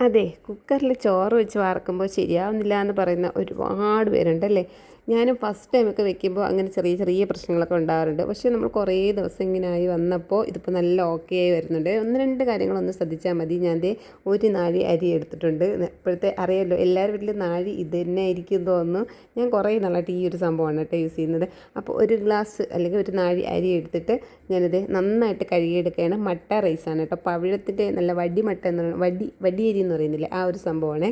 അതെ കുക്കറിൽ ചോറ് വെച്ച് വാർക്കുമ്പോൾ ശരിയാവുന്നില്ല എന്ന് പറയുന്ന ഒരുപാട് പേരുണ്ടല്ലേ? ഞാനും ഫസ്റ്റ് ടൈമൊക്കെ വെക്കുമ്പോൾ അങ്ങനെ ചെറിയ ചെറിയ പ്രശ്നങ്ങളൊക്കെ ഉണ്ടാകാറുണ്ട് പക്ഷേ നമ്മൾ കുറേ ദിവസം ആയി വന്നപ്പോൾ ഇതിപ്പോൾ നല്ല ഓക്കെ ആയി വരുന്നുണ്ട്. ഒന്ന് രണ്ട് കാര്യങ്ങളൊന്ന് ശ്രദ്ധിച്ചാൽ മതി. ഞാൻ ദേ ഒരു നാഴി അരി എടുത്തിട്ടുണ്ട്. ഇപ്പോഴത്തെ അറിയാമല്ലോ എല്ലാവരും വീട്ടിലും നാഴി ഇത് തന്നെ ആയിരിക്കും തോന്നുന്നു. ഞാൻ കുറേ നാളായിട്ട് ഈ ഒരു സംഭവമാണ് കേട്ടോ യൂസ് ചെയ്യുന്നത്. അപ്പോൾ ഒരു ഗ്ലാസ് അല്ലെങ്കിൽ ഒരു നാഴി അരി എടുത്തിട്ട് ഞാനിത് നന്നായിട്ട് കഴുകിയെടുക്കുകയാണ്. മട്ട റൈസാണ് കേട്ടോ. പവിഴത്തിന്റെ നല്ല വടി മട്ട എന്ന് വടി വടി അരി എന്ന് പറയുന്നില്ലേ ആ ഒരു സംഭവമാണേ.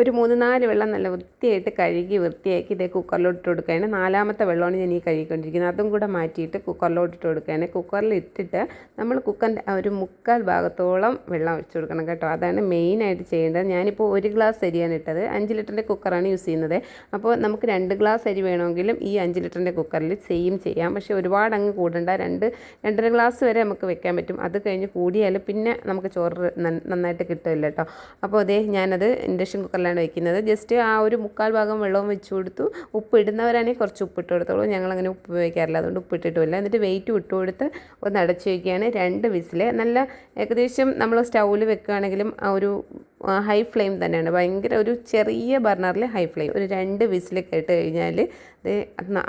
ഒരു മൂന്ന് നാല് വെള്ളം നല്ല വൃത്തിയായിട്ട് കഴുകി വൃത്തിയാക്കി ഇതേ കുക്കറിലോട്ട് ഇട്ട് കൊടുക്കുകയാണ്. നാലാമത്തെ വെള്ളമാണ് ഞാൻ ഈ കഴുകിക്കൊണ്ടിരിക്കുന്നത്. അതും കൂടെ മാറ്റിയിട്ട് കുക്കറിലോട്ട് ഇട്ട് കൊടുക്കുകയാണ്. കുക്കറിൽ ഇട്ടിട്ട് നമ്മൾ കുക്കറിന്റെ ഒരു മുക്കാൽ ഭാഗത്തോളം വെള്ളം ഒഴിച്ച് കൊടുക്കണം കേട്ടോ. അതാണ് മെയിനായിട്ട് ചെയ്യേണ്ടത്. ഞാനിപ്പോൾ ഒരു ഗ്ലാസ് അരിയാണ് ഇട്ടത്. അഞ്ച് ലിറ്ററിന്റെ കുക്കറാണ് യൂസ് ചെയ്യുന്നത്. അപ്പോൾ നമുക്ക് രണ്ട് ഗ്ലാസ് അരി വേണമെങ്കിലും ഈ അഞ്ച് ലിറ്ററിന്റെ കുക്കറിൽ സെയിം ചെയ്യാം. പക്ഷേ ഒരുപാട് അങ്ങ് കൂടണ്ട. രണ്ട് രണ്ടര ഗ്ലാസ് വരെ നമുക്ക് വെക്കാൻ പറ്റും. അത് കഴിഞ്ഞ് കൂടിയാൽ പിന്നെ നമുക്ക് ചോറ് നന്നായിട്ട് കിട്ടില്ല കേട്ടോ. അപ്പോൾ അതേ ഞാനത് ഇൻഡക്ഷൻ കുക്കറിൽ കുക്കറിലാണ് വെക്കുന്നത്. ജസ്റ്റ് ആ ഒരു മുക്കാൽ ഭാഗം വെള്ളവും വെച്ച് കൊടുത്തു. ഉപ്പ് ഇടുന്നവരാണെങ്കിൽ കുറച്ച് ഉപ്പിട്ട് കൊടുത്തോളൂ. ഞങ്ങളങ്ങനെ ഉപ്പ് ഉപയോഗിക്കാറില്ല. അതുകൊണ്ട് ഉപ്പിട്ടിട്ടുമില്ല എന്നിട്ട് വെയിറ്റ് ഇട്ട് കൊടുത്ത് ഒന്ന് അടച്ചു വയ്ക്കുകയാണ് രണ്ട് വിസിൽ. നല്ല ഏകദേശം നമ്മൾ സ്റ്റൗവിൽ വെക്കുകയാണെങ്കിലും ഒരു ഹൈ ഫ്ലെയിം തന്നെയാണ്. ഭയങ്കര ഒരു ചെറിയ ബർണറിൽ ഹൈ ഫ്ലെയിം ഒരു രണ്ട് വിസിൽ കേട്ട് കഴിഞ്ഞാൽ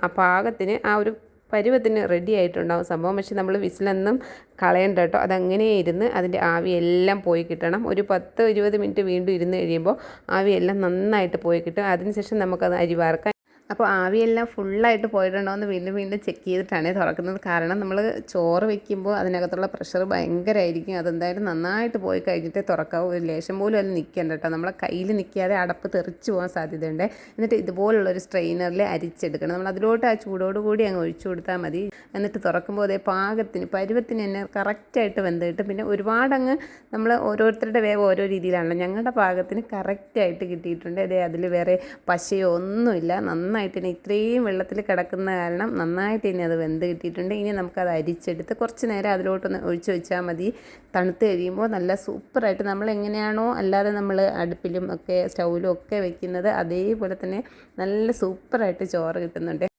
ആ പാകത്തിന് ആ ഒരു പരുവത്തിന് റെഡി ആയിട്ടുണ്ടാവും. സംഭവം പക്ഷേ നമ്മൾ വിസിലൊന്നും കളയണ്ട കേട്ടോ. അതങ്ങനെ ഇരുന്ന് അതിന്റെ ആവിയെല്ലാം പോയി കിട്ടണം. ഒരു പത്ത് ഇരുപത് മിനിറ്റ് വീണ്ടും ഇരുന്ന് കഴിയുമ്പോൾ ആവിയെല്ലാം നന്നായിട്ട് പോയി കിട്ടും. അതിനുശേഷം നമുക്കത് അരി വാർക്കാൻ അപ്പോൾ ആവിയെല്ലാം ഫുള്ളായിട്ട് പോയിട്ടുണ്ടോ എന്ന് വീണ്ടും വീണ്ടും ചെക്ക് ചെയ്തിട്ടാണ് തുറക്കുന്നത്. കാരണം നമ്മൾ ചോറ് വെക്കുമ്പോൾ അതിനകത്തുള്ള പ്രഷർ ഭയങ്കരമായിരിക്കും അതെന്തായാലും നന്നായിട്ട് പോയി കഴിഞ്ഞിട്ട് തുറക്കാവും. ഒരു ലേശം പോലും അതിൽ നിൽക്കേണ്ട കേട്ടോ. നമ്മളെ കയ്യിൽ നിൽക്കാതെ അടപ്പ് തെറിച്ച് പോകാൻ സാധ്യതയുണ്ട്. എന്നിട്ട് ഇതുപോലുള്ളൊരു സ്ട്രെയിനറിൽ അരിച്ചെടുക്കണം. നമ്മൾ അതിലോട്ട് ആ ചൂടോടുകൂടി അങ്ങ് ഒഴിച്ചു കൊടുത്താൽ മതി. എന്നിട്ട് തുറക്കുമ്പോൾ അതേ പാകത്തിന് പരുവത്തിന് തന്നെ കറക്റ്റായിട്ട് വെന്തിട്ട് പിന്നെ ഒരുപാടങ്ങ് നമ്മൾ ഓരോരുത്തരുടെ വേവ് ഓരോ രീതിയിലാണല്ലോ. ഞങ്ങളുടെ പാകത്തിന് കറക്റ്റായിട്ട് കിട്ടിയിട്ടുണ്ട്. അതേ അതിൽ വേറെ പശയോ ഒന്നുമില്ല. നന്നായി നന്നായിട്ട് ഇനി ഇത്രയും വെള്ളത്തിൽ കിടക്കുന്ന കാരണം നന്നായിട്ട് ഇനി അത് വെന്ത് കിട്ടിയിട്ടുണ്ട്. ഇനി നമുക്കത് അരിച്ചെടുത്ത് കുറച്ച് നേരം അതിലോട്ടൊന്ന് ഒഴിച്ചു വെച്ചാൽ മതി. തണുത്ത് കഴിയുമ്പോൾ നല്ല സൂപ്പറായിട്ട് നമ്മൾ എങ്ങനെയാണോ അല്ലാതെ നമ്മൾ അടുപ്പിലും ഒക്കെ സ്റ്റൗവിലും ഒക്കെ വെക്കുന്നത് അതേപോലെ തന്നെ നല്ല സൂപ്പറായിട്ട് ചോറ് കിട്ടുന്നുണ്ട്.